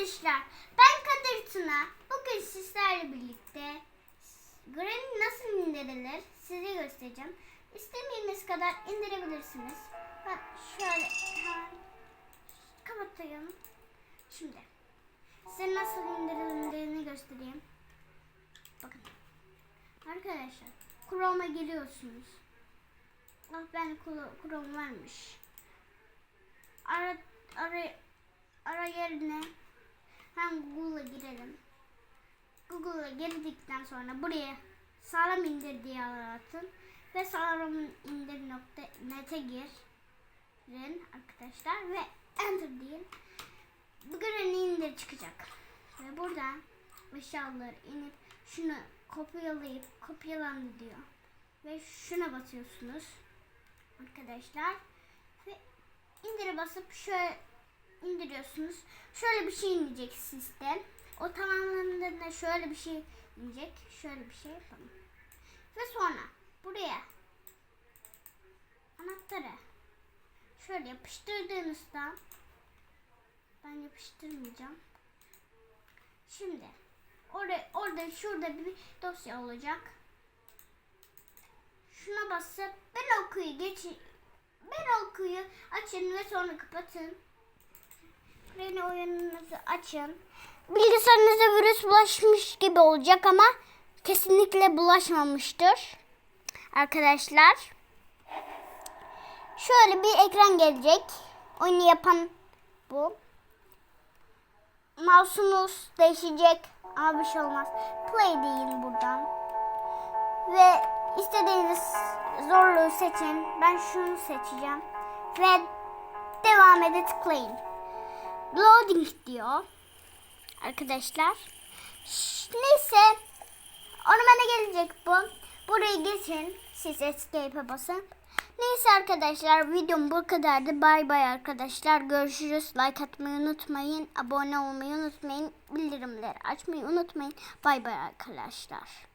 Arkadaşlar ben Kadir Tuna. Bugün sizlerle birlikte Granny nasıl indirilir size göstereceğim. İstediğiniz kadar indirebilirsiniz. Ben şöyle hemen kapatayım. Şimdi size nasıl indirildiğini göstereyim. Bakın. Arkadaşlar Chrome'a giriyorsunuz. Ah ben Chrome varmış. Ara, ara, ara yerine Google'a girdikten sonra buraya sağlam indir diye aratın ve sağlam indir nokta nete girin arkadaşlar ve enter deyin. Bu Granny indir çıkacak. Ve buradan eşyaları inip şunu kopyalayıp kopyalandı diyor. Ve şuna basıyorsunuz arkadaşlar. Ve indire basıp şöyle indiriyorsunuz. Şöyle bir şey inecek sistem. O tamamlandığında şöyle bir şey inecek. Şöyle bir şey yapalım. Ve sonra buraya anahtarı şöyle yapıştırdığınızda ben yapıştırmayacağım. Şimdi orada orada şurada bir dosya olacak. Şuna basıp ben okuyu geçin ben okuyu açın ve sonra kapatın. Yeni oyununuzu açın. Bilgisayarınıza virüs bulaşmış gibi olacak ama kesinlikle bulaşmamıştır. Arkadaşlar. Şöyle bir ekran gelecek. Oyunu yapan bu. Mouse'unuz değişecek ama bir şey olmaz. Play deyin buradan. Ve istediğiniz zorluğu seçin. Ben şunu seçeceğim. Ve devam ede tıklayın. Loading diyor. Arkadaşlar. Ş- Neyse. Ormana gelecek bu. Buraya geçin. Siz escape'e basın. Neyse arkadaşlar videom bu kadardı. Bay bay arkadaşlar. Görüşürüz. Like atmayı unutmayın. Abone olmayı unutmayın. Bildirimleri açmayı unutmayın. Bay bay arkadaşlar.